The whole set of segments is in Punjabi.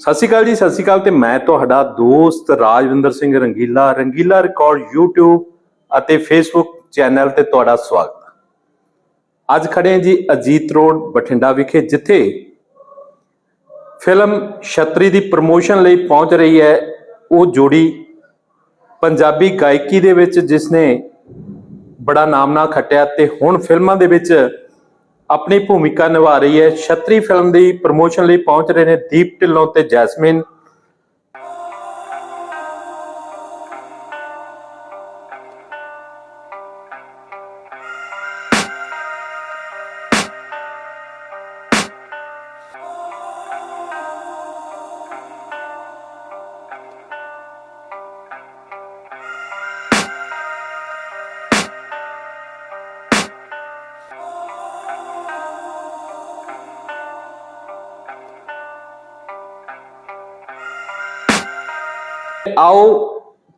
ਸਤਿ ਸ਼੍ਰੀ ਅਕਾਲ ਜੀ, ਸਤਿ ਸ਼੍ਰੀ ਅਕਾਲ ਤੇ ਮੈਂ ਤੁਹਾਡਾ ਦੋਸਤ ਰਾਜਵਿੰਦਰ ਸਿੰਘ ਰੰਗੀਲਾ। ਰੰਗੀਲਾ ਰਿਕਾਰਡ YouTube ਅਤੇ Facebook ਚੈਨਲ ਤੇ ਤੁਹਾਡਾ ਸਵਾਗਤ। ਅੱਜ ਖੜੇ ਜੀ ਅਜੀਤ ਰੋਡ ਬਠਿੰਡਾ ਵਿਖੇ, ਜਿੱਥੇ ਫਿਲਮ ਛਤਰੀ ਦੀ ਪ੍ਰਮੋਸ਼ਨ ਲਈ ਪਹੁੰਚ ਰਹੀ ਹੈ। ਉਹ ਜੋੜੀ ਪੰਜਾਬੀ ਗਾਇਕੀ ਦੇ ਵਿੱਚ ਜਿਸ ਨੇ ਬੜਾ ਨਾਮ ਨਾ ਖੱਟਿਆ ਤੇ ਹੁਣ ਫਿਲਮਾਂ ਦੇ ਵਿੱਚ ਆਪਣੀ ਭੂਮਿਕਾ ਨਿਭਾ ਰਹੀ ਹੈ। ਛਤਰੀ ਫਿਲਮ ਦੀ ਪ੍ਰਮੋਸ਼ਨ ਲਈ ਪਹੁੰਚ ਰਹੇ ਨੇ ਦੀਪ ਢਿੱਲੋਂ ਤੇ ਜੈਸਮਿਨ। ਆਓ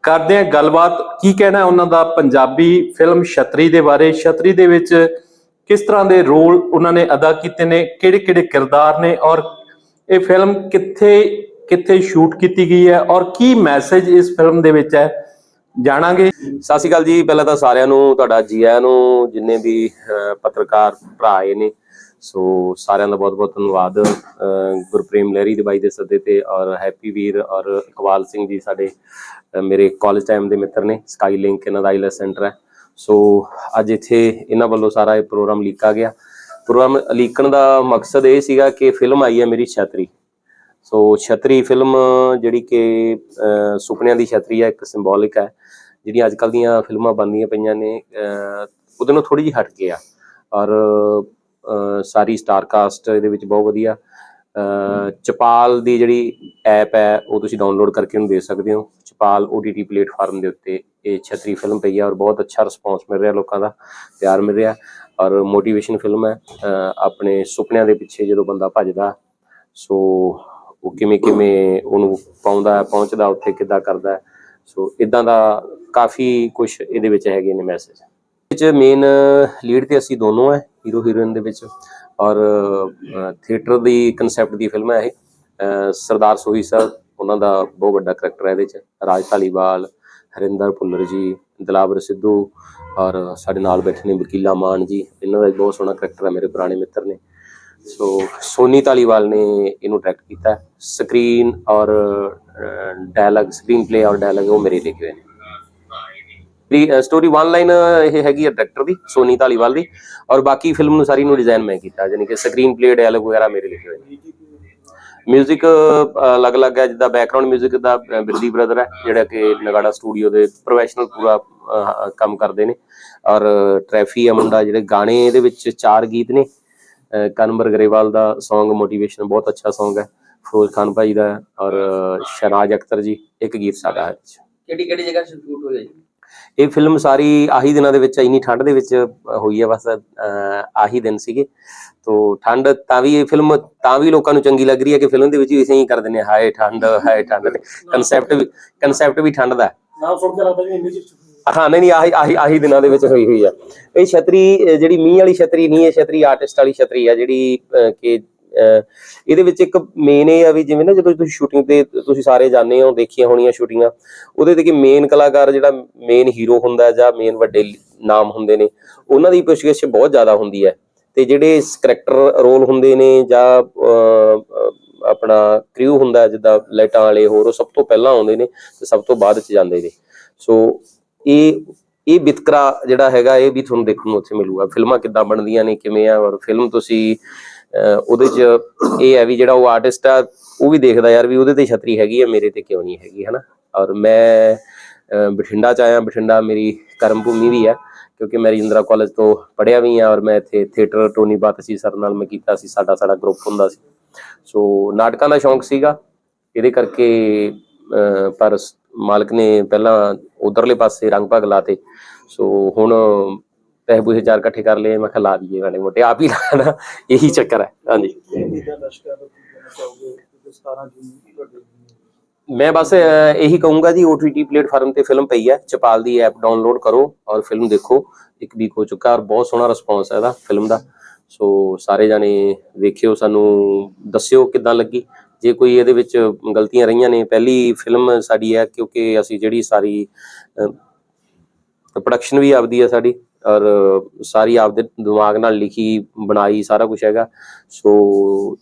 ਕਰਦੇ ਹਾਂ ਗੱਲਬਾਤ। ਕੀ ਕਹਿਣਾ ਉਹਨਾਂ ਦਾ ਪੰਜਾਬੀ ਫਿਲਮ ਛਤਰੀ ਦੇ ਬਾਰੇ? ਛਤਰੀ ਦੇ ਵਿੱਚ ਕਿਸ ਤਰ੍ਹਾਂ ਦੇ ਰੋਲ ਉਹਨਾਂ ਨੇ ਅਦਾ ਕੀਤੇ ਨੇ? ਕਿਹੜੇ ਕਿਹੜੇ ਕਿਰਦਾਰ ਨੇ? ਔਰ ਇਹ ਫਿਲਮ ਕਿੱਥੇ ਕਿੱਥੇ ਸ਼ੂਟ ਕੀਤੀ ਗਈ ਹੈ? ਔਰ ਕੀ ਮੈਸੇਜ ਇਸ ਫਿਲਮ ਦੇ ਵਿੱਚ ਹੈ? ਜਾਣਾਂਗੇ। ਸਤਿ ਸ਼੍ਰੀ ਅਕਾਲ ਜੀ। ਪਹਿਲਾਂ ਤਾਂ ਸਾਰਿਆਂ ਨੂੰ ਤੁਹਾਡਾ ਜੀ ਆਇਆਂ ਨੂੰ ਜਿੰਨੇ ਵੀ ਅਹ, ਪੱਤਰਕਾਰ ਭਰਾ ਆਏ ਨੇ ਸੋ ਸਾਰਿਆਂ ਦਾ ਬਹੁਤ-ਬਹੁਤ ਧੰਨਵਾਦ ਗੁਰਪ੍ਰੇਮ ਲਹਿਰੀ ਦੇ ਬਾਈ ਦੇ ਸੱਦੇ ਤੇ ਔਰ ਹੈਪੀ ਵੀਰ ਔਰ ਇਕਬਾਲ ਸਿੰਘ ਜੀ ਸਾਡੇ ਮੇਰੇ ਕਾਲਜ ਟਾਈਮ ਦੇ ਮਿੱਤਰ ਨੇ ਸਕਾਈ ਲਿੰਕ ਇਹਨਾਂ ਦਾ ਆਈਲੈਸ ਸੈਂਟਰ ਹੈ। ਸੋ ਅੱਜ ਇੱਥੇ ਇਹਨਾਂ ਵੱਲੋਂ ਸਾਰਾ ਇਹ ਪ੍ਰੋਗਰਾਮ ਲੀਕਾ ਗਿਆ। ਪ੍ਰੋਗਰਾਮ ਲੀਕਣ ਦਾ ਮਕਸਦ ਇਹ ਸੀਗਾ ਕਿ ਫਿਲਮ ਆਈ ਹੈ ਮੇਰੀ ਛਤਰੀ। ਸੋ ਛਤਰੀ ਫਿਲਮ ਜਿਹੜੀ ਕਿ ਸੁਪਨਿਆਂ ਦੀ ਛਤਰੀ ਹੈ, ਇੱਕ ਸਿੰਬੋਲਿਕ ਹੈ, ਜਿਹੜੀਆਂ ਅੱਜ ਕੱਲ੍ਹ ਦੀਆਂ ਫਿਲਮਾਂ ਬਣਦੀਆਂ ਪਈਆਂ ਨੇ ਉਹਦੇ ਨਾਲ ਥੋੜੀ ਜਿਹੀ ਹਟ ਕੇ ਆ। ਔਰ ਸਾਰੀ ਸਟਾਰ ਕਾਸਟ ਇਹਦੇ ਵਿੱਚ ਬਹੁਤ ਵਧੀਆ। ਚਪਾਲ ਦੀ ਜਿਹੜੀ ਐਪ ਹੈ, ਉਹ ਤੁਸੀਂ ਡਾਊਨਲੋਡ ਕਰਕੇ ਉਹਨੂੰ ਦੇ ਸਕਦੇ ਹੋ। ਚਪਾਲ OTT ਪਲੇਟਫਾਰਮ ਦੇ ਉੱਤੇ ਇਹ ਛਤਰੀ ਫਿਲਮ ਪਈ ਆ ਔਰ ਬਹੁਤ ਅੱਛਾ ਰਿਸਪੌਂਸ ਮਿਲ ਰਿਹਾ ਲੋਕਾਂ ਦਾ, ਪਿਆਰ ਮਿਲ ਰਿਹਾ ਔਰ ਮੋਟੀਵੇਸ਼ਨ ਫਿਲਮ ਹੈ। ਆਪਣੇ ਸੁਪਨਿਆਂ ਦੇ ਪਿੱਛੇ ਜਦੋਂ ਬੰਦਾ ਭੱਜਦਾ, ਸੋ ਉਹ ਕਿਵੇਂ ਕਿਵੇਂ ਉਹਨੂੰ ਪਾਉਂਦਾ, ਪਹੁੰਚਦਾ, ਉੱਥੇ ਕਿੱਦਾਂ ਕਰਦਾ, ਸੋ ਇਦਾਂ ਦਾ ਕਾਫੀ ਕੁਝ ਇਹਦੇ ਵਿੱਚ ਹੈਗੇ ਨੇ ਮੈਸੇਜ ਵਿੱਚ ਮੇਨ ਲੀਡ ਤੇ ਅਸੀਂ ਦੋਨੋਂ ਹੈ। ਹੀਰੋ ਹੀਰੋਇਨ ਦੇ ਵਿੱਚ ਔਰ ਥੀਏਟਰ ਦੀ ਕਨਸੈਪਟ ਦੀ ਫਿਲਮ ਹੈ ਇਹ। ਸਰਦਾਰ ਸੋਹੀ ਸਾਹਿਬ ਉਹਨਾਂ ਦਾ ਬਹੁਤ ਵੱਡਾ ਕਰੈਕਟਰ ਹੈ ਇਹਦੇ ਚ। ਰਾਜ ਧਾਲੀਵਾਲ, ਹਰਿੰਦਰ ਭੁੱਲਰ ਜੀ ਦਲਾਵਰ ਸਿੱਧੂ ਔਰ ਸਾਡੇ ਨਾਲ ਬੈਠੇ ਨੇ ਵਕੀਲਾ ਮਾਨ ਜੀ। ਇਹਨਾਂ ਦਾ ਬਹੁਤ ਸੋਹਣਾ ਕਰੈਕਟਰ ਹੈ ਮੇਰੇ ਪੁਰਾਣੇ ਮਿੱਤਰ ਨੇ। ਸੋ, ਸੋਨੀ ਧਾਲੀਵਾਲ ਨੇ ਇਹਨੂੰ ਡਾਇਰੈਕਟ ਕੀਤਾ। ਸਕਰੀਨ ਔਰ ਡਾਇਲੌਗ ਸਕਰੀਨ ਪਲੇ ਔਰ ਡਾਇਲੌਗ ਉਹ ਮੇਰੇ ਲਿਖੇ ਹੋਏ ਨੇ। ਸਟੋਰੀ ਵਨ ਲਾਈਨ ਇਹ ਹੈਗੀ ਹੈ ਡਾਇਰੈਕਟਰ ਦੀ ਸੋਨੀ ਧਾਲੀਵਾਲ ਦੀ ਔਰ ਬਾਕੀ ਫਿਲਮ ਨੂੰ ਸਾਰੀ ਨੂੰ ਡਿਜ਼ਾਈਨ ਮੈਂ ਕੀਤਾ ਯਾਨੀ ਕਿ ਸਕਰੀਨ ਪਲੇ ਡਾਇਲੌਗ ਵਗੈਰਾ ਮੇਰੇ ਲਿਖੇ ਹੋਏ ਨੇ। ਮਿਊਜ਼ਿਕ ਅਲੱਗ-ਅਲੱਗ ਹੈ, ਜਿੱਦਾਂ ਬੈਕਗ੍ਰਾਉਂਡ ਮਿਊਜ਼ਿਕ ਦਾ ਬਿਰਦੀ ਬ੍ਰਦਰ ਹੈ, ਜਿਹੜਾ ਕਿ ਨਗਾੜਾ ਸਟੂਡੀਓ ਦੇ ਪ੍ਰੋਫੈਸ਼ਨਲ ਪੂਰਾ ਕੰਮ ਕਰਦੇ ਨੇ। ਔਰ ਟ੍ਰੈਫੀ ਹੈ ਜਿਹੜੇ ਗਾਣੇ ਇਹਦੇ ਵਿੱਚ ਚਾਰ ਗੀਤ ਨੇ। ਕਨਵਰ ਗਰੇਵਾਲ ਦਾ Song ਮੋਟੀਵੇਸ਼ਨ ਬਹੁਤ ਅੱਛਾ Song ਹੈ। ਫਿਰੋਜ਼ ਖਾਨ ਭਾਈ ਦਾ, ਔਰ ਸ਼ਹਨਾਜ਼ ਅਖਤਰ ਜੀ, ਇੱਕ ਗੀਤ ਸਾਡਾ ਹੈ ਕਿਹੜੀ ਕਿਹੜੀ ਜਗ੍ਹਾ ਸ਼ੂਟ ਹੋਇਆ ਜੀ ਇਹ ਫਿਲਮ ਸਾਰੀ ਆਹੀ ਦਿਨਾਂ ਦੇ ਵਿੱਚ ਇੰਨੀ ਠੰਡ ਦੇ ਵਿੱਚ ਹੋਈ ਹੈ ਬਸ ਆਹੀ ਦਿਨ ਸੀਗੇ। ਤੋ ਠੰਡ ਤਾਂ ਵੀ ਇਹ ਫਿਲਮ ਤਾਂ ਵੀ ਲੋਕਾਂ ਨੂੰ ਚੰਗੀ ਲੱਗ ਰਹੀ ਹੈ ਕਿ ਫਿਲਮ ਦੇ ਵਿੱਚ ਵੀ ਇਸੇ ਹੀ ਕਰ ਦਿੰਦੇ ਆ ਹਾਏ ਠੰਡ ਹਾਏ ਠੰਡ ਕਨਸੈਪਟ ਵੀ ਕਨਸੈਪਟ ਵੀ ਠੰਡ ਦਾ। ਹੈ। ਨਾਮ ਸੁਣ ਕੇ ਲੱਗਦਾ ਵੀ ਇੰਨੀ ਚ ਹਾਂ ਨਹੀਂ ਨਹੀਂ ਆਹੀ ਆਹੀ ਆਹੀ ਦਿਨਾਂ ਦੇ ਵਿੱਚ ਹੋਈ ਹੋਈ ਆ। ਇਹ ਛਤਰੀ ਜਿਹੜੀ ਮੀਂਹ ਵਾਲੀ ਛਤਰੀ ਨਹੀਂ ਹੈ ਛਤਰੀ ਆਰਟਿਸਟ ਵਾਲੀ ਛਤਰੀ ਆ ਜਿਹੜੀ ਕਿ ਇਹਦੇ ਵਿੱਚ ਇੱਕ ਮੇਨ ਇਹ ਆ ਵੀ ਜਿਵੇਂ ਨਾ ਜਦੋਂ ਤੁਸੀਂ ਸ਼ੂਟਿੰਗ ਤੇ ਤੁਸੀਂ ਸਾਰੇ ਜਾਂਦੇ ਹੋ, ਦੇਖੀਆਂ ਹੋਣੀਆਂ ਸ਼ੂਟਿੰਗਾਂ ਉਹਦੇ ਤੇ ਕਿ ਮੇਨ ਕਲਾਕਾਰ ਜਿਹੜਾ ਮੇਨ ਹੀਰੋ ਹੁੰਦਾ ਜਾਂ ਮੇਨ ਵੱਡੇ ਨਾਮ ਹੁੰਦੇ ਨੇ, ਉਹਨਾਂ ਦੀ ਪੁੱਛਗਿੱਛ ਬਹੁਤ ਜ਼ਿਆਦਾ ਹੁੰਦੀ ਹੈ। ਤੇ ਜਿਹੜੇ ਕਰੈਕਟਰ ਰੋਲ ਹੁੰਦੇ ਨੇ ਜਾਂ ਆਪਣਾ ਕ੍ਰਿਊ ਹੁੰਦਾ ਜਿੱਦਾਂ ਲਾਈਟਾਂ ਵਾਲੇ ਹੋਰ, ਉਹ ਸਭ ਤੋਂ ਪਹਿਲਾਂ ਆਉਂਦੇ ਨੇ ਤੇ ਸਭ ਤੋਂ ਬਾਅਦ ਚ ਜਾਂਦੇ ਨੇ। ਸੋ ਇਹ ਇਹ ਵਿਤਕਰਾ ਜਿਹੜਾ ਹੈਗਾ, ਇਹ ਵੀ ਤੁਹਾਨੂੰ ਦੇਖਣ ਨੂੰ ਉੱਥੇ ਮਿਲੂਗਾ। ਫਿਲਮਾਂ ਕਿੱਦਾਂ ਬਣਦੀਆਂ ਨੇ, ਕਿਵੇਂ ਆ, ਔਰ ਫਿਲਮ ਤੁਸੀਂ ਉਹਦੇ ਚ ਇਹ ਹੈ ਵੀ ਜਿਹੜਾ ਉਹ ਆਰਟਿਸਟ ਆ, ਉਹ ਵੀ ਦੇਖਦਾ ਯਾਰ ਵੀ ਉਹਦੇ ਤੇ ਛਤਰੀ ਹੈਗੀ ਆ, ਮੇਰੇ ਤੇ ਕਿਉਂ ਨਹੀਂ ਹੈਗੀ, ਹਨਾ? ਔਰ ਮੈਂ ਬਠਿੰਡਾ ਚ ਆਇਆ, ਬਠਿੰਡਾ ਮੇਰੀ ਕਰਮ ਭੂਮੀ ਵੀ ਹੈ ਕਿਉਂਕਿ ਮੈਂ ਰਜਿੰਦਰਾ ਕਾਲਜ ਤੋਂ ਪੜ੍ਹਿਆ ਵੀ ਆ ਔਰ ਮੈਂ ਇੱਥੇ ਥੀਏਟਰ ਟੋਨੀ ਬਾਤਸੀ ਸਰ ਨਾਲ ਮੈਂ ਕੀਤਾ ਸੀ, ਸਾਡਾ ਸਾਡਾ ਗਰੁੱਪ ਹੁੰਦਾ ਸੀ। ਸੋ ਨਾਟਕਾਂ ਦਾ ਸ਼ੌਂਕ ਸੀਗਾ, ਇਹਦੇ ਕਰਕੇ ਪਰ ਮਾਲਕ ਨੇ ਪਹਿਲਾਂ ਉਧਰਲੇ ਪਾਸੇ ਰੰਗ ਭਗ ਲਾਤੇ। ਸੋ ਹੁਣ ਪੈਸੇ ਪੂਸੇ ਚਾਰ ਇਕੱਠੇ ਕਰ ਲਏ, ਮੈਂ ਕਿਹਾ ਲਾ ਦਈਏ ਵਾਲੇ ਮੋਟੇ, ਆਪ ਹੀ ਲਾਣਾ, ਇਹੀ ਚੱਕਰ ਹੈ, ਹਾਂਜੀ। ਮੈਂ ਬਸ ਇਹੀ ਕਹੂੰਗਾ ਜੀ OTT ਪਲੇਟਫਾਰਮ ਤੇ ਫਿਲਮ ਪਈ ਹੈ, ਚਪਾਲ ਦੀ ਐਪ ਡਾਊਨਲੋਡ ਕਰੋ ਔਰ ਫਿਲਮ ਦੇਖੋ, ਇੱਕ ਵੀਕ ਹੋ ਚੁੱਕਾ ਔਰ ਬਹੁਤ ਸੋਹਣਾ ਰਿਸਪੌਂਸ ਹੈ ਇਹਦਾ ਫਿਲਮ ਦਾ। ਸੋ ਸਾਰੇ ਜਾਣੇ ਵੇਖਿਓ, ਸਾਨੂੰ ਦੱਸਿਓ ਕਿੱਦਾਂ ਲੱਗੀ। ਜੇ ਕੋਈ ਇਹਦੇ ਵਿੱਚ ਗਲਤੀਆਂ ਰਹੀਆਂ ਨੇ, ਪਹਿਲੀ ਫਿਲਮ ਸਾਡੀ ਹੈ, ਕਿਉਂਕਿ ਅਸੀਂ ਜਿਹੜੀ ਸਾਰੀ ਪ੍ਰੋਡਕਸ਼ਨ ਵੀ ਆਪਦੀ ਹੈ ਸਾਡੀ ਔਰ ਸਾਰੀ ਆਪਦੇ ਦਿਮਾਗ ਨਾਲ ਲਿਖੀ ਬਣਾਈ ਸਾਰਾ ਕੁਝ ਹੈਗਾ। ਸੋ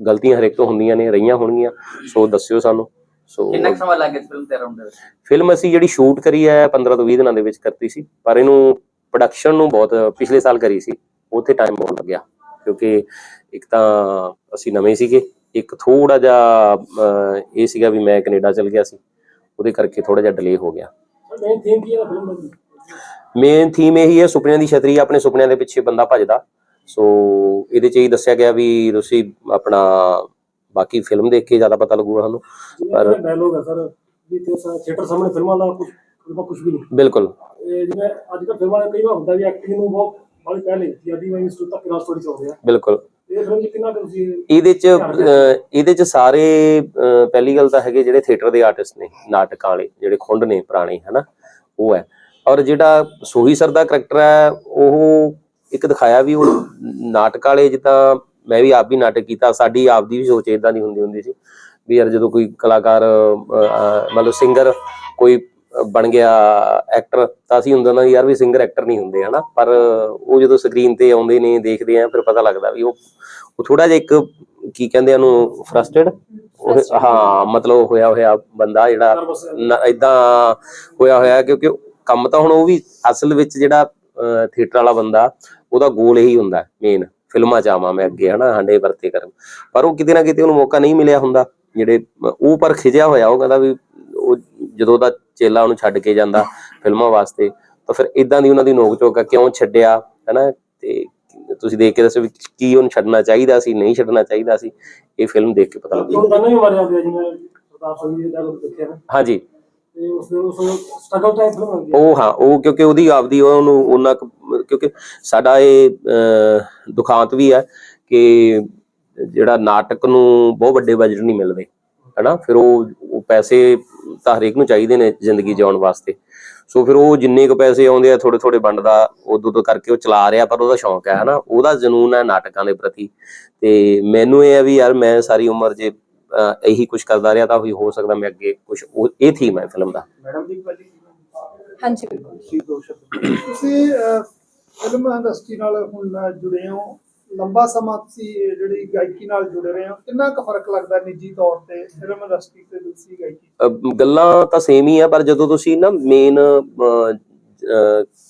ਗਲਤੀਆਂ ਹਰੇਕ ਤੋਂ ਹੁੰਦੀਆਂ ਨੇ ਰਹੀਆਂ ਹੋਣਗੀਆਂ। ਸੋ ਦੱਸਿਓ ਸਾਨੂੰ। ਸੋ ਕਿੰਨਾ ਕੁ ਸਮਾਂ ਲੱਗ ਗਿਆ ਫਿਲਮ ਤਿਆਰ ਹੋਣ ਦੇ? ਵਿੱਚ ਫਿਲਮ ਅਸੀਂ ਜਿਹੜੀ ਸ਼ੂਟ ਕਰੀ ਹੈ 15 ਤੋਂ 20 ਦਿਨਾਂ ਦੇ ਵਿੱਚ ਕਰਤੀ ਸੀ। ਪਰ ਇਹਨੂੰ ਪ੍ਰੋਡਕਸ਼ਨ ਨੂੰ ਬਹੁਤ ਪਿਛਲੇ ਸਾਲ ਕਰੀ ਸੀ। ਉੱਥੇ ਟਾਈਮ ਬਹੁਤ ਲੱਗਿਆ। ਕਿਉਂਕਿ ਇੱਕ ਤਾਂ ਅਸੀਂ ਨਵੇਂ ਸੀਗੇ। ਇੱਕ ਥੋੜਾ ਜਿਹਾ ਇਹ ਸੀਗਾ ਵੀ ਮੈਂ ਕੈਨੇਡਾ ਚਲ ਗਿਆ ਸੀ। ਉਹਦੇ ਕਰਕੇ ਥੋੜਾ ਜਿਹਾ ਡਿਲੇ ਹੋ ਗਿਆ। ਮੇਨ ਥੀਮ ਕੀ ਹੈ ਫਿਲਮ ਦੀ ਮੇਨ ਥੀਮ ਇਹੀ ਹੈ ਸੁਪਨਿਆਂ ਦੀ ਛਤਰੀ ਆਪਣੇ ਸੁਪਨਿਆਂ ਦੇ ਪਿੱਛੇ ਬੰਦਾ ਭੱਜਦਾ। ਸੋ ਇਹਦੇ ਚ ਇਹ ਦੱਸਿਆ ਗਿਆ ਵੀ ਤੁਸੀਂ ਆਪਣਾ ਬਾਕੀ ਫਿਲਮ ਦੇਖ ਕੇ ਜ਼ਿਆਦਾ ਪਤਾ ਲੱਗੂਗਾ ਤੁਹਾਨੂੰ ਜਿਵੇਂ ਡਾਇਲੋਗ ਹੈ ਸਰ ਵੀ ਤੇ ਥੀਏਟਰ ਸਾਹਮਣੇ ਫਿਲਮਾਂ ਦਾ ਕੁਝ ਕੁਝ ਵੀ ਨਹੀਂ। ਬਿਲਕੁਲ। ਇਹ ਜਿਵੇਂ ਅੱਜ ਕੱਲ੍ਹ ਫਿਲਮਾਂ ਦਾ ਕਈ ਵਾਰ ਹੁੰਦਾ ਵੀ ਐਕਟਿੰਗ ਨੂੰ ਬਹੁਤ ਬੜੀ ਪਹਿਲੇ ਹੁੰਦੀ ਆ ਦੀ ਮੈਂ ਸਟੋਰੀ ਤੱਕ ਨਾਲ ਸਟੋਰੀ ਚੱਲਦੇ ਆ ਬਿਲਕੁਲ। ਇਹਦੇ ਚ ਇਹਦੇ ਚ ਸਾਰੇ ਪਹਿਲੀ ਗੱਲ ਤਾਂ ਹੈਗੇ ਜਿਹੜੇ ਥੀਏਟਰ ਦੇ ਆਰਟਿਸਟ ਨੇ ਨਾਟਕਾਂ ਵਾਲੇ ਜਿਹੜੇ ਖੁੰਡ ਨੇ ਪੁਰਾਣੇ ਹਨਾ? ਉਹ ਹੈ। ਔਰ ਜਿਹੜਾ ਸੋਹੀ ਸਰ ਦਾ ਕਰੈਕਟਰ ਹੈ ਉਹ ਇੱਕ ਦਿਖਾਇਆ ਵੀ ਉਹ ਨਾਟਕ ਵਾਲੇ ਜਿੱਦਾਂ ਮੈਂ ਵੀ ਆਪ ਵੀ ਨਾਟਕ ਕੀਤਾ ਸਾਡੀ ਆਪ ਦੀ ਵੀ ਸੋਚ ਇਦਾਂ ਦੀ ਹੁੰਦੀ ਹੁੰਦੀ ਸੀ ਵੀ ਯਾਰ ਜਦੋਂ ਕੋਈ ਕਲਾਕਾਰ ਮਤਲਬ ਸਿੰਗਰ ਕੋਈ ਬਣ ਗਿਆ ਐਕਟਰ ਤਾਂ ਅਸੀਂ ਹੁੰਦਾ ਨਾ ਯਾਰ ਵੀ ਸਿੰਗਰ ਐਕਟਰ ਨਹੀਂ ਹੁੰਦੇ ਹਨਾ? ਪਰ ਉਹ ਜਦੋਂ ਸਕਰੀਨ ਤੇ ਆਉਂਦੇ ਨੇ ਦੇਖਦੇ ਆ ਫਿਰ ਪਤਾ ਲੱਗਦਾ ਵੀ ਉਹ ਉਹ ਥੋੜਾ ਜਿਹਾ ਇੱਕ ਕੀ ਕਹਿੰਦੇ ਉਹਨੂੰ ਫਰਸਟ੍ਰੇਟ ਹਾਂ ਮਤਲਬ ਹੋਇਆ ਹੋਇਆ ਬੰਦਾ ਜਿਹੜਾ ਇਦਾਂ ਹੋਇਆ ਹੋਇਆ ਕਿਉਂਕਿ ਕੰਮ ਤਾਂ ਹੁਣ ਉਹ ਵੀ ਅਸਲ ਵਿੱਚ ਜਿਹੜਾ ਥੀਏਟਰ ਵਾਲਾ ਬੰਦਾ ਉਹਦਾ ਗੋਲ ਇਹੀ ਹੁੰਦਾ ਮੇਨ ਫਿਲਮਾਂ ਚ ਆਵਾਂ ਮੈਂ ਅੱਗੇ ਹਨਾ ਹੰਡੇ ਵਰਤੇ ਕਰਨ। ਪਰ ਉਹ ਕਿਤੇ ਨਾ ਕਿਤੇ ਉਹਨੂੰ ਮੌਕਾ ਨਹੀਂ ਮਿਲਿਆ ਹੁੰਦਾ ਜਿਹੜੇ ਉਹ ਪਰ ਖਿਜਿਆ ਹੋਇਆ ਉਹ ਕਹਿੰਦਾ ਵੀ ਉਹ ਜਦੋਂ ਦਾ ਚੇਲਾ ਉਹਨੂੰ ਛੱਡ ਕੇ ਜਾਂਦਾ ਫਿਲਮਾਂ ਵਾਸਤੇ ਤਾਂ ਫਿਰ ਇਦਾਂ ਦੀ ਉਹਨਾਂ ਦੀ ਨੋਕ ਝੋਕ ਕਿਉਂ ਛੱਡਿਆ ਹਨਾ ਤੇ ਤੁਸੀਂ ਦੇਖ ਕੇ ਦੱਸੋ ਵੀ ਕੀ ਉਹਨੂੰ ਛੱਡਣਾ ਚਾਹੀਦਾ ਸੀ ਨਹੀਂ ਛੱਡਣਾ ਚਾਹੀਦਾ ਸੀ ਇਹ ਫਿਲਮ ਦੇਖ ਕੇ ਪਤਾ ਲੱਗੂ ਹੁਣ ਤਾਂ ਨਹੀਂ ਮਾਰਿਆ ਹੋਇਆ ਜਿਵੇਂ ਪ੍ਰਤਾਪ ਸਿੰਘ ਜੀ ਦਾ ਡਾਇਲੋਗ ਦੇਖਿਆ ਨਾ। ਹਾਂਜੀ। ਤੇ ਉਸ ਦੇ ਉਸ ਸਟਰਗਲ ਟਾਈਪ ਫਿਲਮ ਹੁੰਦੀ ਉਹ ਹਾਂ, ਉਹ ਕਿਉਂਕਿ ਉਹਦੀ ਆਪਦੀ ਉਹਨੂੰ ਉਹਨਾਂ ਕਿਉਂਕਿ ਸਾਡਾ ਇਹ ਦੁਖਾਂਤ ਵੀ ਹੈ ਕਿ ਜਿਹੜਾ ਨਾਟਕ ਨੂੰ ਬਹੁਤ ਵੱਡੇ ਬਜਟ ਨਹੀਂ ਮਿਲਦੇ, ਹਨਾ? ਫਿਰ ਉਹ ਪੈਸੇ ਤਾਂ ਹਰੇਕ ਨੂੰ ਚਾਹੀਦੇ ਨੇ ਜ਼ਿੰਦਗੀ ਜਿਉਣ ਵਾਸਤੇ। ਸੋ ਫਿਰ ਉਹ ਜਿੰਨੇ ਕੁ ਪੈਸੇ ਆਉਂਦੇ ਆ ਥੋੜੇ ਥੋੜੇ ਵੰਡਦਾ ਉਦੋਂ ਉਦੋਂ ਕਰਕੇ ਉਹ ਚਲਾ ਰਿਹਾ, ਪਰ ਉਹਦਾ ਸ਼ੌਂਕ ਹੈ, ਹਨਾ? ਉਹਦਾ ਜਨੂਨ ਹੈ ਨਾਟਕਾਂ ਦੇ ਪ੍ਰਤੀ। ਤੇ ਮੈਨੂੰ ਇਹ ਆ ਵੀ ਯਾਰ, ਮੈਂ ਸਾਰੀ ਉਮਰ ਜੇ ਇਹੀ ਕੁਝ ਕਰਦਾ ਰਿਹਾ ਤਾਂ ਵੀ ਹੋ ਸਕਦਾ ਮੈਂ ਅੱਗੇ ਕੁਝ ਇਹ ਥੀਮ ਹੈ ਫਿਲਮ ਦਾ। ਮੈਡਮ ਦੀ ਪਹਿਲੀ ਹਾਂਜੀ। ਬਿਲਕੁਲ ਸੀ ਦੋ ਸ਼ਬਦ ਤੁਸੀਂ ਅਹ, ਫਿਲਮ ਇੰਡਸਟਰੀ ਨਾਲ ਹੁਣ ਜੁੜੇ ਹੋ। ਲੰਬਾ ਸਮਾਂ ਤੁਸੀਂ ਇਹ ਜਿਹੜੀ ਗਾਇਕੀ ਨਾਲ ਜੁੜੇ ਰਹੇ ਹੋ। ਕਿੰਨਾ ਕੁ ਫ਼ਰਕ ਲੱਗਦਾ ਨਿੱਜੀ ਤੌਰ ਤੇ ਫਿਲਮ ਇੰਡਸਟਰੀ ਤੇ ਦੂਸਰੀ ਗਾਇਕੀ? ਅਹ ਗੱਲਾਂ ਤਾਂ ਸੇਮ ਹੀ ਆ ਪਰ ਜਦੋਂ ਤੁਸੀਂ ਨਾ ਮੇਨ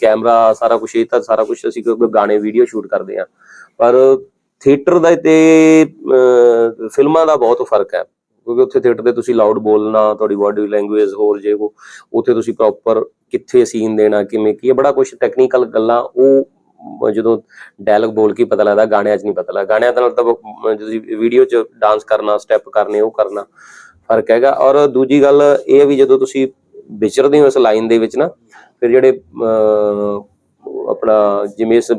ਕੈਮਰਾ ਸਾਰਾ ਕੁਝ ਇਹ ਤਾਂ ਸਾਰਾ ਕੁਝ ਅਸੀਂ ਕਿਉਂਕਿ ਗਾਣੇ ਵੀਡੀਓ ਸ਼ੂਟ ਕਰਦੇ ਆ ਪਰ ਥੀਏਟਰ ਦਾ ਤੇ ਫਿਲਮਾਂ ਦਾ ਬਹੁਤ ਫ਼ਰਕ ਹੈ। ਕਿਉਂਕਿ ਉੱਥੇ ਥੀਏਟਰ ਤੇ ਤੁਸੀਂ ਲਾਊਡ ਬੋਲਣਾ, ਤੁਹਾਡੀ ਬਾਡੀ ਲੈਂਗੁਏਜ ਹੋਰ ਜੇ ਉਹ, ਉੱਥੇ ਤੁਸੀਂ ਪ੍ਰੋਪਰ ਕਿੱਥੇ ਸੀਨ ਦੇਣਾ, ਕਿਵੇਂ ਕੀ ਹੈ, ਬੜਾ ਕੁਝ ਟੈਕਨੀਕਲ ਗੱਲਾਂ, ਉਹ ਜਦੋਂ ਡਾਇਲੌਗ ਬੋਲ ਕੇ ਪਤਾ ਲੱਗਦਾ, ਗਾਣਿਆਂ 'ਚ ਨਹੀਂ ਪਤਾ ਲੱਗਦਾ। ਗਾਣਿਆਂ ਦੇ ਨਾਲ ਤਾਂ ਤੁਸੀਂ ਵੀਡੀਓ 'ਚ ਡਾਂਸ ਕਰਨਾ ਸਟੈਪ ਕਰਨੇ, ਉਹ ਕਰਨਾ, ਫ਼ਰਕ ਹੈਗਾ। ਔਰ ਦੂਜੀ ਗੱਲ ਇਹ ਹੈ ਵੀ ਜਦੋਂ ਤੁਸੀਂ ਵਿਚਰਦੇ ਹੋ ਇਸ ਲਾਈਨ ਦੇ ਵਿੱਚ ਨਾ, ਫਿਰ ਜਿਹੜੇ ਆਪਣਾ ਜਿਵੇਂ ਇਸ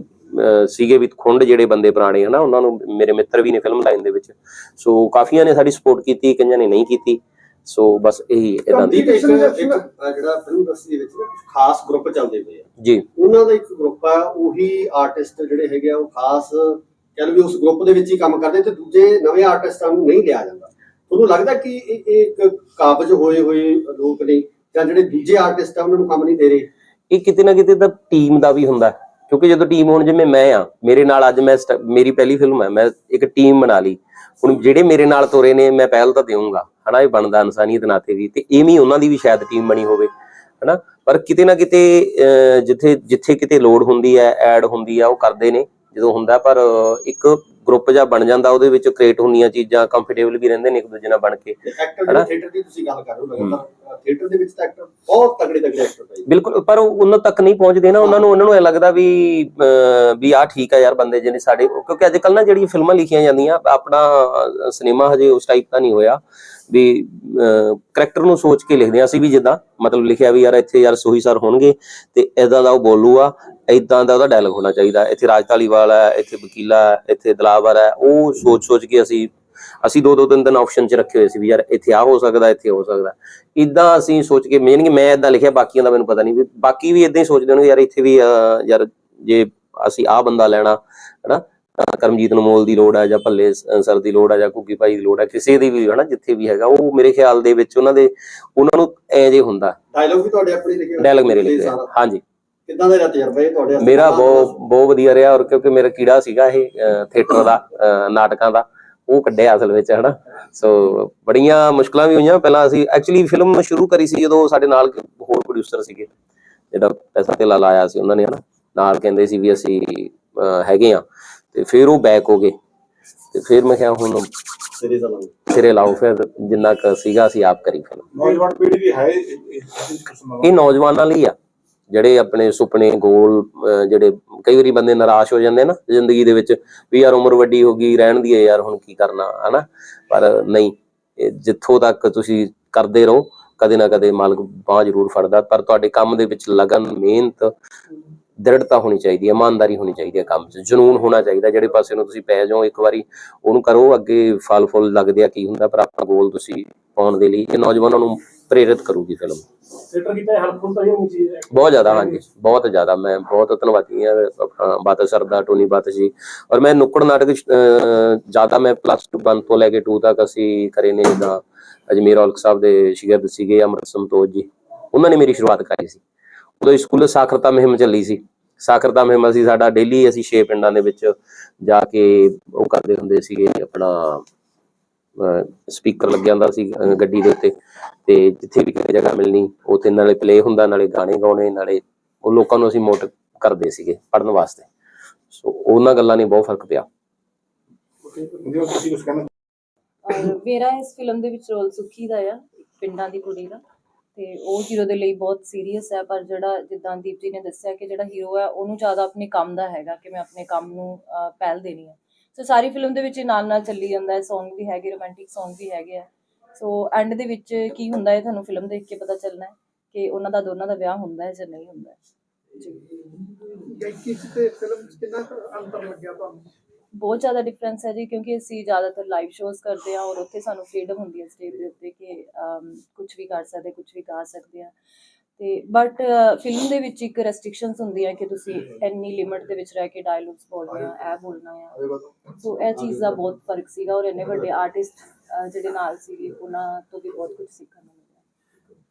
ਸੀਗੇ ਵੀ ਖੁੰਡ ਜਿਹੜੇ ਬੰਦੇ ਪੁਰਾਣੇ ਹਨਾ ਉਹਨਾਂ ਨੂੰ ਮੇਰੇ ਮਿੱਤਰ ਵੀ ਨੇ ਫਿਲਮ ਲਾਈਨ ਦੇ ਵਿੱਚ। ਸੋ ਕਾਫੀਆਂ ਨੇ ਸਾਡੀ ਸਪੋਰਟ ਕੀਤੀ ਕਈਆਂ ਨੇ ਨਹੀਂ ਕੀਤੀ। ਸੋ ਬਸ ਇਹੀ ਇਦਾਂ ਦੀ। ਜਿਹੜਾ ਫਿਲਮ ਇੰਡਸਟਰੀ ਦੇ ਵਿੱਚ ਖਾਸ ਗਰੁੱਪ ਚੱਲਦੇ ਪਏ ਆ। ਜੀ। ਉਹਨਾਂ ਦਾ ਇੱਕ ਗਰੁੱਪ ਆ ਉਹੀ ਆਰਟਿਸਟ ਜਿਹੜੇ ਹੈਗੇ ਆ ਉਹ ਖਾਸ ਕਹਿ ਲਓ ਵੀ ਉਸ ਗਰੁੱਪ ਦੇ ਵਿੱਚ ਹੀ ਕੰਮ ਕਰਦੇ ਤੇ ਦੂਜੇ ਨਵੇਂ ਆਰਟਿਸਟਾਂ ਨੂੰ ਨਹੀਂ ਲਿਆ ਜਾਂਦਾ। ਤੁਹਾਨੂੰ ਲੱਗਦਾ ਕਿ ਇਹ ਇਹ ਇੱਕ ਕਾਬਜ ਹੋਏ ਹੋਏ ਲੋਕ ਨੇ ਜਾਂ ਜਿਹੜੇ ਦੂਜੇ ਆਰਟਿਸਟ ਆ ਉਹਨਾਂ ਨੂੰ ਕੰਮ ਨਹੀਂ ਦੇ ਰਹੇ? ਇਹ ਕਿਤੇ ਨਾ ਕਿਤੇ ਤਾਂ ਟੀਮ ਦਾ ਵੀ ਹੁੰਦਾ। ਹੈ। ਕਿਉਂਕਿ ਜਦੋਂ ਟੀਮ ਹੁਣ ਜਿਵੇਂ ਮੈਂ ਆ ਮੇਰੇ ਨਾਲ ਅੱਜ ਮੈਂ ਮੇਰੀ ਪਹਿਲੀ ਫਿਲਮ ਹੈ ਮੈਂ ਇੱਕ ਟੀਮ ਬਣਾ ਲਈ। ਹੁਣ ਜਿਹੜੇ ਮੇਰੇ ਨਾਲ ਤੁਰੇ ਨੇ ਮੈਂ ਪਹਿਲ ਤਾਂ ਦੇਵਾਂਗਾ ਹਨਾ ਇਹ ਬਣਦਾ ਇਨਸਾਨੀਅਤ ਨਾਤੇ ਵੀ ਤੇ ਇਵੇਂ ਹੀ ਉਹਨਾਂ ਦੀ ਵੀ ਸ਼ਾਇਦ ਟੀਮ ਬਣੀ ਹੋਵੇ। ਹਨਾ ਪਰ ਕਿਤੇ ਨਾ ਕਿਤੇ ਅਹ, ਜਿੱਥੇ ਜਿੱਥੇ ਕਿਤੇ ਲੋੜ ਹੁੰਦੀ ਹੈ ਐਡ ਹੁੰਦੀ ਆ ਉਹ ਕਰਦੇ ਨੇ। ਜਦੋਂ ਹੁੰਦਾ ਪਰ ਇੱਕ ਗਰੁੱਪ ਜਿਹਾ ਬਣ ਜਾਂਦਾ ਉਹਦੇ ਵਿੱਚ ਕ੍ਰੀਏਟ ਹੁੰਦੀਆਂ ਚੀਜ਼ਾਂ ਕੰਫਰਟੇਬਲ ਵੀ ਰਹਿੰਦੇ ਨੇ ਇੱਕ ਦੂਜੇ ਨਾਲ ਬਣ ਕੇ ਐਕਟਰ ਹਨਾ? ਜਿਹੜੇ ਥੀਏਟਰ ਦੀ ਤੁਸੀਂ ਗੱਲ ਕਰ ਰਹੇ ਹੋ ਲਗਾਤਾਰ ਥੀਏਟਰ ਦੇ ਵਿੱਚ ਤਾਂ ਐਕਟਰ ਬਹੁਤ ਤਗੜੇ ਤਗੜੇ ਐਕਟਰ ਪਏ ਬਿਲਕੁਲ ਪਰ ਉਹ ਉਹਨਾਂ ਤੱਕ ਨਹੀਂ ਪਹੁੰਚਦੇ ਨਾ ਉਹਨਾਂ ਨੂੰ ਉਹਨਾਂ ਨੂੰ ਇਹ ਲੱਗਦਾ ਵੀ ਵੀ ਆਹ ਠੀਕ ਆ ਯਾਰ ਬੰਦੇ ਜਿਹਨੇ ਸਾਡੇ ਕਿਉਂਕਿ ਅੱਜ ਕੱਲ ਨਾ ਜਿਹੜੀਆਂ ਫਿਲਮਾਂ ਲਿਖੀਆਂ ਜਾਂਦੀਆਂ ਆਪਣਾ ਸਿਨੇਮਾ ਹਜੇ ਉਸ ਟਾਈਪ ਦਾ ਨਹੀਂ ਹੋਇਆ ਵੀ ਕਰੈਕਟਰ ਨੂੰ ਸੋਚ ਕੇ ਲਿਖਦੇ ਆ ਅਸੀਂ ਵੀ ਜਿੱਦਾਂ ਮਤਲਬ ਲਿਖਿਆ ਵੀ ਯਾਰ ਇੱਥੇ ਯਾਰ ਸੋਹੀ ਸਰ ਹੋਣਗੇ ਤੇ ਇਦਾਂ ਦਾ ਉਹ ਬੋਲੂਗਾ ਇਦਾਂ ਦਾ ਉਹਦਾ ਡਾਇਲੌਗ ਹੋਣਾ ਚਾਹੀਦਾ ਇੱਥੇ ਰਾਜ ਧਾਲੀਵਾਲ ਹੈ ਇੱਥੇ ਵਕੀਲਾ ਹੈ ਇੱਥੇ ਦਲਾਵਰ ਹੈ ਉਹ ਸੋਚ ਸੋਚ ਕੇ ਅਸੀਂ ਅਸੀਂ ਦੋ ਦੋ ਤਿੰਨ ਤਿੰਨ ਆਪਸ਼ਨ ਚ ਰੱਖੇ ਹੋਏ ਸੀ ਵੀ ਯਾਰ ਇੱਥੇ ਆ ਹੋ ਸਕਦਾ ਇੱਥੇ ਹੋ ਸਕਦਾ ਇਦਾਂ ਅਸੀਂ ਸੋਚ ਕੇ ਮੇਨ ਕਿ ਮੈਂ ਇਦਾਂ ਲਿਖਿਆ ਬਾਕੀਆਂ ਦਾ ਮੈਨੂੰ ਪਤਾ ਨਹੀਂ ਵੀ ਬਾਕੀ ਵੀ ਇਦਾਂ ਹੀ ਸੋਚਦੇ ਹੋਣਗੇ ਯਾਰ ਇੱਥੇ ਵੀ ਯਾਰ ਜੇ ਅਸੀਂ ਆਹ ਬੰਦਾ ਲੈਣਾ ਹਨਾ ਕਰਮਜੀਤ ਅਨਮੋਲ ਦੀ ਲੋੜ ਆ ਜਾਂ ਭੱਲੇ ਸਰ ਦੀ ਲੋੜ ਆ ਜਾਂ ਕੁੱਕੀ ਭਾਈ ਦੀ ਲੋੜ ਆ ਕਿਸੇ ਦੀ ਵੀ ਹਨਾ ਜਿੱਥੇ ਵੀ ਹੈਗਾ ਉਹ ਮੇਰੇ ਖਿਆਲ ਦੇ ਵਿੱਚ ਉਹਨਾਂ ਦੇ ਉਹਨਾਂ ਨੂੰ ਐ ਜੇ ਹੁੰਦਾ ਡਾਇਲੌਗ ਵੀ ਤੁਹਾਡੇ ਆਪਣੇ ਲਿਖੇ? ਡਾਇਲੌਗ ਮੇਰੇ ਲਿਖੇ ਆ। ਹਾਂਜੀ ਕਿੱਦਾਂ ਦਾ ਰਿਹਾ ਤਜਰਬਾ ਇਹ ਤੁਹਾਡੇ ਵਾਸਤੇ? ਮੇਰਾ ਬਹੁਤ ਬਹੁਤ ਵਧੀਆ ਰਿਹਾ ਔਰ ਕਿਉਂਕਿ ਮੇਰਾ ਕੀੜਾ ਸੀਗਾ ਇਹ ਥੀਏਟਰ ਦਾ ਅਹ ਨਾਟਕਾਂ ਦਾ। ਉਹ ਕੱਢਿਆ ਅਸਲ ਵਿੱਚ ਹਨਾ? ਸੋ ਬੜੀਆਂ ਮੁਸ਼ਕਲਾਂ ਵੀ ਹੋਈਆਂ। ਪਹਿਲਾਂ ਅਸੀਂ ਐਕਚੁਅਲੀ ਫਿਲਮ ਸ਼ੁਰੂ ਕਰੀ ਸੀ ਜਦੋਂ ਸਾਡੇ ਨਾਲ ਹੋਰ ਪ੍ਰੋਡਿਊਸਰ ਸੀਗੇ। ਜਿਹੜਾ ਪੈਸਾ ਤੇ ਲਾਇਆ ਸੀ ਉਹਨਾਂ ਨੇ ਹਨਾ? ਨਾਲ ਕਹਿੰਦੇ ਸੀ ਵੀ ਅਸੀਂ ਅਹ ਹੈਗੇ ਆ ਤੇ ਫਿਰ ਉਹ ਬੈਕ ਹੋ ਗਏ। ਤੇ ਫਿਰ ਮੈਂ ਕਿਹਾ ਹੁਣ ਸਿਰੇ ਦਾ ਲਾਓ। ਸਿਰੇ ਲਾਓ। ਫਿਰ ਜਿੰਨਾ ਕੁ ਸੀਗਾ ਅਸੀਂ ਆਪ ਕਰੀ ਫਿਲਮ ਨੌਜਵਾਨ ਪੀੜ੍ਹੀ ਦੀ ਹੈ ਇਹ- ਇਹ- ਇਹ ਕਿਸਮ ਦਾ ਇਹ ਨੌਜਵਾਨਾਂ ਲਈ ਆ। ਜਿਹੜੇ ਆਪਣੇ ਸੁਪਨੇ ਗੋਲ ਅਹ ਜਿਹੜੇ ਕਈ ਵਾਰੀ ਬੰਦੇ ਨਿਰਾਸ਼ ਹੋ ਜਾਂਦੇ ਨਾ ਜ਼ਿੰਦਗੀ ਦੇ ਵਿੱਚ ਵੀ ਯਾਰ ਉਮਰ ਵੱਡੀ ਹੋ ਗਈ, ਰਹਿਣ ਦੀ ਹੈ ਯਾਰ, ਹੁਣ ਕੀ ਕਰਨਾ, ਹਨਾ? ਪਰ ਨਹੀਂ ਜਿੱਥੋਂ ਤੱਕ ਤੁਸੀਂ ਕਰਦੇ ਰਹੋ, ਕਦੇ ਨਾ ਕਦੇ ਮਾਲਕ ਬਾਹ ਜ਼ਰੂਰ ਫੜਦਾ, ਪਰ ਤੁਹਾਡੇ ਕੰਮ ਦੇ ਵਿੱਚ ਲਗਨ, ਮਿਹਨਤ, ਦ੍ਰਿੜਤਾ ਹੋਣੀ ਚਾਹੀਦੀ ਹੈ, ਇਮਾਨਦਾਰੀ ਹੋਣੀ ਚਾਹੀਦੀ ਹੈ ਕੰਮ 'ਚ, ਜਨੂਨ ਹੋਣਾ ਚਾਹੀਦਾ, ਜਿਹੜੇ ਪਾਸੇ ਨੂੰ ਤੁਸੀਂ ਪੈ ਜਾਓ, ਇੱਕ ਵਾਰੀ ਉਹਨੂੰ ਕਰੋ, ਅੱਗੇ ਫਲ ਫੁੱਲ ਲੱਗਦੇ ਆ, ਕੀ ਹੁੰਦਾ, ਪਰ ਆਪਣਾ ਗੋਲ ਤੁਸੀਂ ਪਾਉਣ ਦੇ ਲਈ, ਇਹ ਨੌਜਵਾਨਾਂ ਨੂੰ ਪ੍ਰੇਰਿਤ ਕਰੂਗੀ ਫਿਲਮ ਥੀਏਟਰ ਕੀਤਾ ਹੈਲਪਫੁਲ ਤਾਂ ਇਹ ਹੋਣੀ ਚੀਜ਼ ਹੈ। ਬਹੁਤ ਜ਼ਿਆਦਾ ਹਾਂਜੀ। ਬਹੁਤ ਜ਼ਿਆਦਾ। ਮੈਂ ਬਹੁਤ ਧੰਨਵਾਦੀ ਹਾਂ ਆਪਣਾ ਬਾਦਲ ਸਰ ਦਾ ਟੋਨੀ ਬਾਤ ਜੀ। ਔਰ ਮੈਂ ਨੁੱਕੜ ਨਾਟਕ ਜ਼ਿਆਦਾ ਮੈਂ ਪਲੱਸ 1 ਤੋਂ ਲੈ ਕੇ 2 ਤੱਕ ਅਸੀਂ ਕਰੇ ਨੇ ਜਿੱਦਾਂ ਅਜਮੇਰ ਔਲਖ ਸਾਹਿਬ ਦੇ ਸ਼ਾਗਿਰਦ ਸੀਗੇ ਅਮਰਤ ਸੰਤੋਖ ਜੀ। ਉਹਨਾਂ ਨੇ ਮੇਰੀ ਸ਼ੁਰੂਆਤ ਕਰਾਈ ਸੀ। ਉਦੋਂ ਸਕੂਲ ਸਾਖਰਤਾ ਮੁਹਿੰਮ ਚੱਲੀ ਸੀ। ਸਾਖਰਤਾ ਮੁਹਿੰਮ ਅਸੀਂ ਸਾਡਾ ਡੇਲੀ ਅਸੀਂ ਛੇ ਪਿੰਡਾਂ ਦੇ ਵਿੱਚ ਜਾ ਕੇ ਉਹ ਕਰਦੇ ਹੁੰਦੇ ਸੀਗੇ ਆਪਣਾ ਸਪੀਕਰ ਲੱਗਿਆ ਹੁੰਦਾ ਸੀ ਗੱਡੀ ਦੇ ਉੱਤੇ। ਤੇ ਜਿੱਥੇ ਵੀ ਜਗ੍ਹਾ ਮਿਲਣੀ, ਉੱਥੇ ਨਾਲੇ ਪਲੇ ਹੁੰਦਾ, ਨਾਲੇ ਗਾਣੇ ਗਾਉਣੇ, ਨਾਲੇ ਉਹ ਲੋਕਾਂ ਨੂੰ ਅਸੀਂ ਮੋਟ ਕਰਦੇ ਸੀਗੇ ਪੜਨ ਵਾਸਤੇ। ਸੋ ਉਹਨਾਂ ਗੱਲਾਂ ਨੇ ਬਹੁਤ ਫ਼ਰਕ ਪਿਆ। ਮੇਰਾ ਇਸ ਫਿਲਮ ਦੇ ਵਿੱਚ ਰੋਲ ਸੁੱਖੀ ਦਾ ਆ, ਪਿੰਡਾਂ ਦੀ ਕੁੜੀ ਦਾ। ਤੇ ਉਹ ਹੀਰੋ ਦੇ ਲਈ ਬਹੁਤ ਸੀਰੀਅਸ ਹੈ ਪਰ ਜਿਹੜਾ ਜਿੱਦਾਂ ਦੀਪ ਜੀ ਨੇ ਦੱਸਿਆ ਕਿ ਜਿਹੜਾ ਹੀਰੋ ਹੈ ਉਹਨੂੰ ਜ਼ਿਆਦਾ ਆਪਣੇ ਕੰਮ ਦਾ ਹੈਗਾ, ਕਿ ਮੈਂ ਆਪਣੇ ਕੰਮ ਨੂੰ ਪਹਿਲ ਦੇਣੀ ਹੈ ਸੋ ਸਾਰੀ ਫਿਲਮ ਦੇ ਵਿੱਚ ਨਾਲ ਨਾਲ ਚੱਲੀ ਜਾਂਦਾ ਹੈ, Song ਵੀ ਹੈਗੇ ਰੋਮਾਂਟਿਕ Song ਵੀ ਹੈਗੇ ਆ। ਸੋ ਐਂਡ ਦੇ ਵਿੱਚ ਕੀ ਹੁੰਦਾ ਹੈ ਤੁਹਾਨੂੰ ਫਿਲਮ ਦੇਖ ਕੇ ਪਤਾ ਚੱਲਣਾ ਹੈ ਕਿ ਉਹਨਾਂ ਦਾ ਦੋਨਾਂ ਦਾ ਵਿਆਹ ਹੁੰਦਾ ਹੈ ਜਾਂ ਨਹੀਂ ਹੁੰਦਾ ਹੈ। ਜੀ। ਤੇ ਫਿਲਮ ਕਿੰਨਾ ਅੰਤਰ ਲੱਗਿਆ ਤੁਹਾਨੂੰ ਬਹੁਤ ਜ਼ਿਆਦਾ ਡਿਫਰੈਂਸ ਹੈ ਜੀ, ਕਿਉਂਕਿ ਅਸੀਂ ਜ਼ਿਆਦਾਤਰ ਲਾਈਵ ਸ਼ੋਜ਼ ਕਰਦੇ ਆ ਔਰ ਉੱਥੇ ਸਾਨੂੰ ਫ੍ਰੀडम ਹੁੰਦੀ ਹੈ ਸਟੇਜ ਦੇ ਉੱਤੇ ਕਿ ਕੁਝ ਵੀ ਕਰ ਸਕਦੇ ਕੁਝ ਵੀ ਗਾ ਸਕਦੇ ਆ ਤੇ ਬਟ ਫਿਲਮ ਦੇ ਵਿੱਚ ਇੱਕ ਰੈਸਟ੍ਰਿਕਸ਼ਨਸ ਹੁੰਦੀਆਂ ਕਿ ਤੁਸੀਂ ਇੰਨੀ ਲਿਮਿਟ ਦੇ ਵਿੱਚ ਰਹਿ ਕੇ ਡਾਇਲੌਗਸ ਬੋਲਣੇ ਆ ਇਹ ਬੋਲਣਾ ਆ। ਸੋ ਇਹ ਚੀਜ਼ ਦਾ ਬਹੁਤ ਫ਼ਰਕ ਸੀਗਾ ਔਰ ਇੰਨੇ ਵੱਡੇ ਆਰਟਿਸਟ ਜਿਹੜੇ ਨਾਲ ਸੀਗੇ ਉਹਨਾਂ ਤੋਂ ਵੀ ਬਹੁਤ ਕੁਝ ਸਿੱਖਣ ਨੂੰ ਮਿਲਿਆ।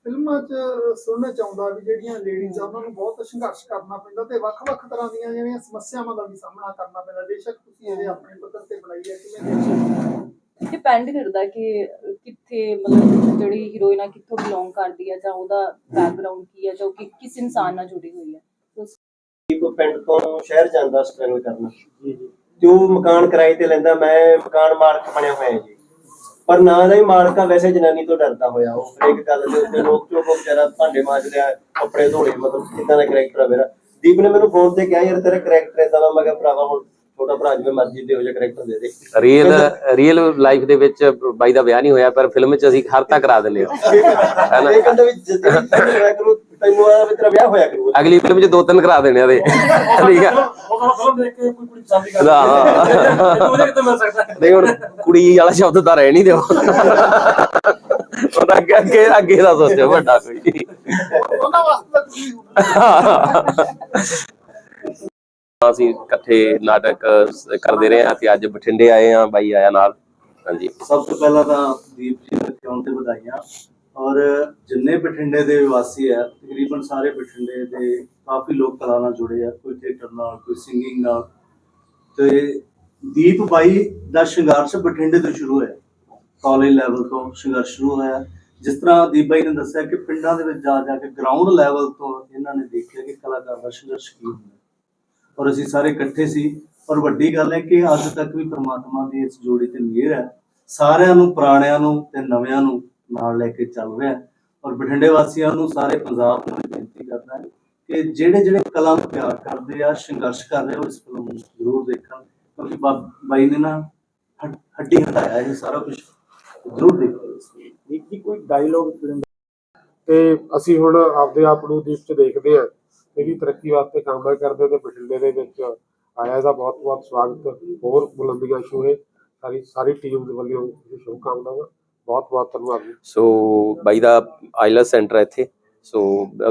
ਫਿਲਮਾਂ 'ਚ ਸੁਣਨਾ ਚਾਹੁੰਦਾ ਵੀ ਜਿਹੜੀਆਂ ਲੇਡੀਜ਼ ਆ ਉਹਨਾਂ ਨੂੰ ਬਹੁਤ ਸੰਘਰਸ਼ ਕਰਨਾ ਪੈਂਦਾ ਤੇ ਵੱਖ-ਵੱਖ ਤਰ੍ਹਾਂ ਦੀਆਂ ਜਿਹੜੀਆਂ ਸਮੱਸਿਆਵਾਂ ਦਾ ਵੀ ਸਾਹਮਣਾ ਕਰਨਾ ਪੈਂਦਾ। ਬੇਸ਼ੱਕ ਤੁਸੀਂ ਇਹ ਆਪਣੇ ਪੱਧਰ ਤੇ ਬਣਾਈ ਹੈ ਕਿਵੇਂ ਦੇਖਦੇ ਹੋ? ਡਿਪੈਂਡ ਕਰਦਾ ਕਿ ਕਿੱਥੇ ਮਤਲਬ ਜਿਹੜੀ ਹੀਰੋਇਨ ਆ ਕਿੱਥੋਂ ਬਿਲੋਂਗ ਕਰਦੀ ਹੈ ਜਾਂ ਉਹਦਾ ਬੈਕਗ੍ਰਾਉਂਡ ਕੀ ਹੈ ਜਾਂ ਉਹ ਕਿ- ਕਿਸ ਇਨਸਾਨ ਨਾਲ ਜੁੜੀ ਹੋਈ ਹੈ ਸੋ ਕੋਈ ਪਿੰਡ ਤੋਂ ਸ਼ਹਿਰ ਜਾਂਦਾ ਸਟਰਗਲ ਕਰਨਾ। ਤੇ ਉਹ ਮਕਾਨ ਕਿਰਾਏ ਤੇ ਲੈਂਦਾ ਮੈਂ ਮਕਾਨ ਮਾਲਕ ਬਣਿਆ ਹੋਇਆ ਜੀ। ਪਰ ਨਾ ਦਾ ਹੀ ਮਾਲਕ ਆ ਵੈਸੇ ਜਨਾਨੀ ਤੋਂ ਡਰਦਾ ਹੋਇਆ ਉਹ ਹਰੇਕ ਗੱਲ ਦੇ ਉੱਤੇ ਲੋਕ ਚੋਕ ਉਹ ਵਿਚਾਰਾ ਭਾਂਡੇ ਮਾਂਜ ਰਿਹਾ ਕੱਪੜੇ ਧੋਣੇ ਮਤਲਬ ਕਿਦਾਂ ਦਾ ਕਰੈਕਟਰ ਆ ਮੇਰਾ। ਦੀਪ ਨੇ ਮੈਨੂੰ ਫੋਨ ਤੇ ਕਿਹਾ ਯਾਰ ਤੇਰਾ ਕਰੈਕਟਰ ਇਦਾਂ ਦਾ। ਮੈਂ ਕਿਹਾ ਭਰਾਵਾ ਹੁਣ ਛੋਟਾ ਭਰਾ ਜਿਵੇਂ ਮਰਜ਼ੀ ਦੇ ਹੋ ਜਾ ਕਰੈਕਟਰ ਦੇ ਦੇ। ਰੀਅਲ ਰੀਅਲ ਲਾਈਫ ਦੇ ਵਿੱਚ ਬਾਈ ਦਾ ਵਿਆਹ ਨਹੀਂ ਹੋਇਆ ਪਰ ਫਿਲਮ 'ਚ ਅਸੀਂ ਹਰ ਤੱਕ ਕਰਾ ਦਿੰਦੇ ਹਾਂ। ਇਹ ਕਹਿੰਦਾ ਵੀ ਜਿੱਦਾਂ ਹੋਇਆ ਕਰੂ ਤੈਨੂੰ ਆ ਵੀ ਤੇਰਾ ਵਿਆਹ ਹੋਇਆ ਕਰੂ। ਅਗਲੀ ਫਿਲਮ 'ਚ ਦੋ ਤਿੰਨ ਕਰਾ ਦੇਣੇ ਆ ਦੇ। ਠੀਕ ਆ? ਉਹ ਫਿਲਮ ਦੇਖ ਕੇ ਕੋਈ ਕੁੜੀ ਪਸੰਦ। ਕਰਦਾ। ਨਹੀਂ ਹੁਣ ਕੁੜੀ ਵਾਲਾ ਸ਼ਬਦ ਤਾਂ ਰਹਿ ਨਹੀਂ ਦਿਓ। ਉਹਦਾ ਅੱਗੇ ਅੱਗੇ ਅੱਗੇ ਦਾ ਸੋਚੋ ਵੱਡਾ ਕੋਈ। ਉਹਨਾਂ ਵਾਸਤੇ ਤਾਂ ਤੁਸੀਂ। ਅਸੀਂ ਇਕੱਠੇ ਨਾਟਕ ਕਰਦੇ ਰਹੇ ਹਾਂ ਤੇ ਅੱਜ ਬਠਿੰਡੇ ਆਏ ਆ ਬਾਈ ਆਇਆ ਨਾਲ। ਹਾਂਜੀ। ਸਭ ਤੋਂ ਪਹਿਲਾਂ ਤਾਂ ਦੀਪ ਜੀ ਦੇ ਚੋਣ ਤੇ ਵਧਾਈਆਂ? ਔਰ ਜਿੰਨੇ ਬਠਿੰਡੇ ਦੇ ਵਾਸੀ ਆ, ਤਕਰੀਬਨ ਸਾਰੇ ਬਠਿੰਡੇ ਦੇ ਕਾਫੀ ਲੋਕ ਕਲਾ ਨਾਲ ਜੁੜੇ ਆ, ਕੋਈ ਥੀਏਟਰ ਨਾਲ, ਕੋਈ ਸਿੰਗਿੰਗ ਨਾਲ। ਤੇ ਦੀਪ ਬਾਈ ਦਾ ਸੰਘਰਸ਼ ਬਠਿੰਡੇ ਤੋਂ ਸ਼ੁਰੂ ਹੋਇਆ। ਕਾਲਜ ਲੈਵਲ ਤੋਂ ਸੰਘਰਸ਼ ਸ਼ੁਰੂ ਹੋਇਆ। ਜਿਸ ਤਰ੍ਹਾਂ ਦੀਪ ਬਾਈ ਨੇ ਦੱਸਿਆ ਕਿ ਪਿੰਡਾਂ ਦੇ ਵਿੱਚ ਜਾ ਜਾ ਕੇ ਗਰਾਊਂਡ ਲੈਵਲ ਤੋਂ ਇਹਨਾਂ ਨੇ ਦੇਖਿਆ ਕਿ ਕਲਾਕਾਰ ਦਾ ਸੰਘਰਸ਼ ਕੀ ਹੁੰਦਾ। ਔਰ ਅਸੀਂ ਸਾਰੇ ਇਕੱਠੇ ਸੀ। ਔਰ ਵੱਡੀ ਗੱਲ ਹੈ ਕਿ ਅੱਜ ਤੱਕ ਵੀ ਪ੍ਰਮਾਤਮਾ ਦੀ ਇਸ ਜੋੜੀ ਤੇ ਮਿਹਰ ਹੈ। ਸਾਰਿਆਂ ਨੂੰ, ਪੁਰਾਣਿਆਂ ਨੂੰ ਤੇ ਨਵਿਆਂ ਨੂੰ ਨਾਲ ਲੈ ਕੇ ਚੱਲ ਰਿਹਾ ਔਰ ਬਠਿੰਡੇ ਵਾਸੀਆਂ ਨੂੰ ਸਾਰੇ ਪੰਜਾਬ ਨੂੰ ਬੇਨਤੀ ਕਰਦਾ ਹੈ ਕਿ ਜਿਹੜੇ ਜਿਹੜੇ ਕਲਾ ਨੂੰ ਪਿਆਰ ਕਰਦੇ ਆ, ਸੰਘਰਸ਼ ਕਰ ਰਹੇ ਹੋ ਇਸ ਫਿਲਮ ਨੂੰ ਜ਼ਰੂਰ ਦੇਖਣ। ਕਿਉਂਕਿ ਬਾ- ਬਾਈ ਨੇ ਨਾ ਹੱਡੀ ਹਟਾਇਆ ਇਹ ਸਾਰਾ ਕੁਝ ਜ਼ਰੂਰ ਦੇਖੋ ਇੱਕ ਦੀ ਕੋਈ ਡਾਇਲੋਗ ਫਿਲਮ ਤੇ ਅਸੀਂ ਹੁਣ ਆਪਦੇ ਆਪ ਨੂੰ ਦੀਪ ਚ ਦੇਖਦੇ ਆ ਇਹਦੀ ਤਰੱਕੀ ਵਾਸਤੇ ਕੰਮ ਕਰਦੇ ਤੇ ਬਠਿੰਡੇ ਦੇ ਵਿੱਚ ਆਇਆ ਦਾ ਬਹੁਤ ਬਹੁਤ ਸਵਾਗਤ। ਹੋਰ ਬੁਲੰਦੀਆਂ ਛੂਹੇ ਸਾਰੀ ਸਾਰੀ ਟੀਮ ਦੇ ਵੱਲੋਂ ਸ਼ੁਭ ਕਾਮਨਾਵਾਂ ਬਹੁਤ ਬਹੁਤ ਧੰਨਵਾਦ। ਸੋ ਬਾਈ ਦਾ ਆਈਲੈਸ ਸੈਂਟਰ ਇੱਥੇ। ਸੋ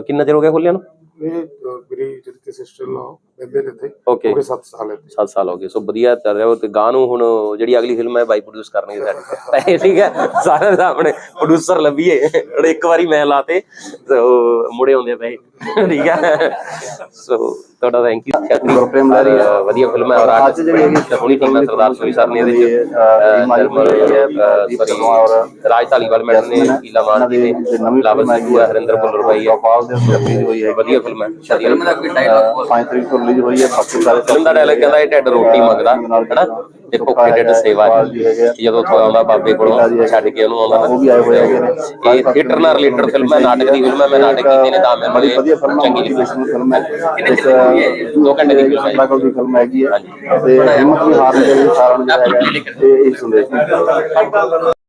ਕਿੰਨਾ ਚਿਰ ਹੋ ਗਿਆ ਖੁੱਲਿਆ ਨੂੰ? ਇਹ ਮੇਰੀ ਜਿਹੜੀ ਸਿਸਟਰ ਲਾ ਰਹਿੰਦੇ ਨੇ ਇੱਥੇ। ਓਕੇ ਹੋ ਗਏ 7 ਸਾਲ ਇੱਥੇ। 7 ਸਾਲ ਹੋ ਗਏ। ਸੋ ਵਧੀਆ ਚੱਲ ਰਿਹਾ ਉਹ ਤੇ ਗਾਂ ਨੂੰ ਹੁਣ ਜਿਹੜੀ ਅਗਲੀ ਫਿਲਮ ਹੈ ਬਾਈ ਪ੍ਰੋਡਿਊਸ ਕਰਨਗੇ ਸਾਡੇ ਠੀਕ ਹੈ ਸਾਰੇ ਦਾ ਆਪਣੇ ਪ੍ਰੋਡਿਊਸਰ ਲੱਭੀਏ। ਹੁਣ ਇੱਕ ਵਾਰੀ ਮੈਂ ਲਾਤੇ ਸੋ ਮੁੜੇ ਆਉਂਦੇ ਪਏ ਠੀਕ ਹੈ। ਸੋ ਤੁਹਾਡਾ ਥੈਂਕ ਯੂ ਗੁਰਪ੍ਰੇਮ ਲਾਰੀ ਵਧੀਆ ਫਿਲਮ ਹੈ ਔਰ ਅੱਜ ਜਿਹੜੀ ਹੈਗੀ ਸੋਹਣੀ ਟੀਮ ਹੈ ਸਰਦਾਰ ਸੋਈ ਸਰ ਨੇ ਇਹਦੇ ਰਾਜ ਧਾਲੀਵਾਲ ਮੈਡਮ ਨੇ ਈਲਾ ਮਾਨ ਜੀ ਨੇ ਲਾਵਲ ਸਿੰਘ ਹੈ। ਹਰਿੰਦਰ ਭੁੱਲਰ ਭਾਈ ਹੈ। ਵਧੀਆ ਫਿਲਮ ਹੈ। ਫਿਲਮ ਦਾ ਕੋਈ ਡਾਇਲੌਗ ਬੋਲ ਪੰਜ ਤਰੀਕ ਤੋਂ ਰਿਲੀਜ਼ ਹੋਈ ਹੈ ਬਾਕੀ ਸਾਰੇ ਫਿਲਮ ਦਾ ਡਾਇਲੌਗ ਕਹਿੰਦਾ ਇਹ ਢਿੱਡ ਰੋਟੀ ਮੰਗਦਾ ਹੈਨਾ? ਤੇ ਭੁੱਖੇ ਢਿੱਡ ਸੇਵਾ ਜੀ ਜਦੋਂ ਉੱਥੋਂ ਆਉਂਦਾ ਬਾਬੇ ਕੋਲੋਂ ਛੱਡ ਕੇ ਉਹਨੂੰ ਆਉਂਦਾ ਉਹ ਵੀ ਆਏ ਹੋਏ ਹੈਗੇ ਇਹ ਥੀਏਟਰ ਨਾਲ ਰਿਲੇਟਡ ਫਿਲਮ ਹੈ ਨਾਟਕ ਦੀ ਫਿਲਮ ਹੈ ਮੈਂ ਨਾਟਕ ਕੀਤੇ ਨੇ ਤਾਂ ਮੈਨੂੰ ਬੜੀ ਵਧੀਆ ਫਿਲਮ ਚੰਗੀ ਫਿਲਮ ਹੈ। ਇੱਕ ਦੋ ਘੰਟੇ ਦੀ ਫਿਲਮ ਹੈ। ਬਾਈਕਲ ਦੀ ਫਿਲਮ ਹੈਗੀ ਹੈ। ਤੇ ਹਿੰਮਤ ਵੀ ਹਾਰਨ ਦੇ ਸਾਰਿਆਂ ਨੂੰ ਹੈਗਾ ਇਹ ਇਹ ਸੰਦੇਸ਼